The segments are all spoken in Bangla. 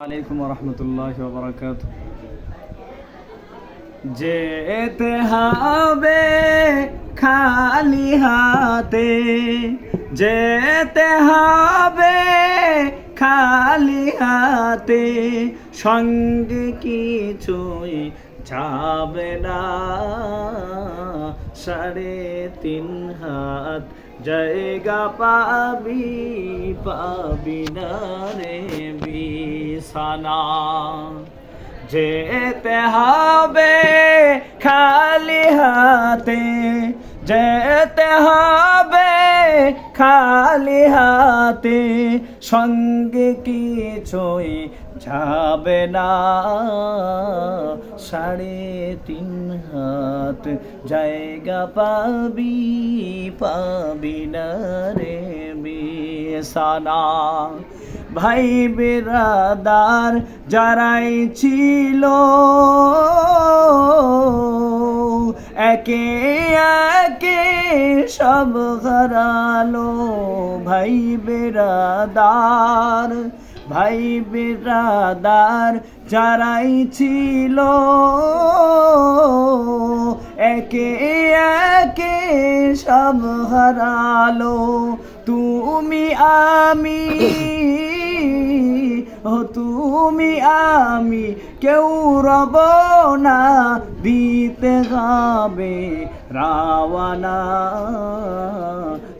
আলাইকুম রহমতুল্লাহ বরকাত যেতে হবে খালি হাতে যেতে হবে খালি হাতে, সঙ্গে কিছুই যাবে না। সাড়ে তিন হাত জায়গা পাবি পাবি না রে বিছানা যেতে হবে খালি হাতে যেতে হবে খালি হাতে সঙ্গে কিছুই যাবে না। সাড়ে তিন হাত জায়গা পাবি পাবি না রে বিছানা। ভাই বেরাদার যারাই ছিল, একে একে সব হারালো ভাই বেরাদার ভাই বেরাদার যারাই ছিল। একে একে সব হারালো, তুমি আমি, ও তুমি আমি, কেউ রব না দিতে হবে। রাওয়ানা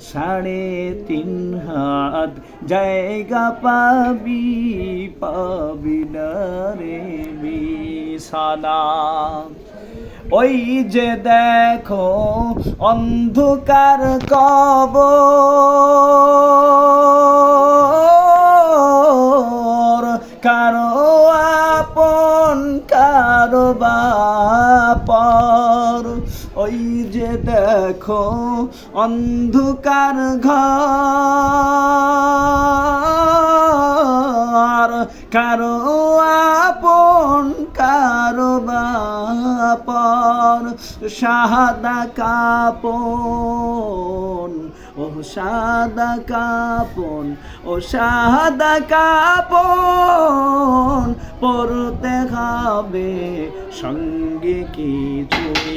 সাড়ে তিন হাত জায়গা পাবি পাবি না রে বিছানা ওই যে দেখো অন্ধকার কবর কারও আপন কারও বাপর ওই যে দেখো অন্ধকার ঘর। কারও আপন, কারও বাপর সাদা কাপন, ও সাদা কাপন, ও সাদা কাপন। পরতে হবে সঙ্গে কিছুই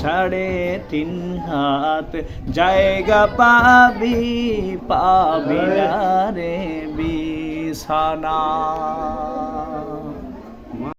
সাড়ে তিন হাত। জায়গা পাবি পাবি রে বিছানা।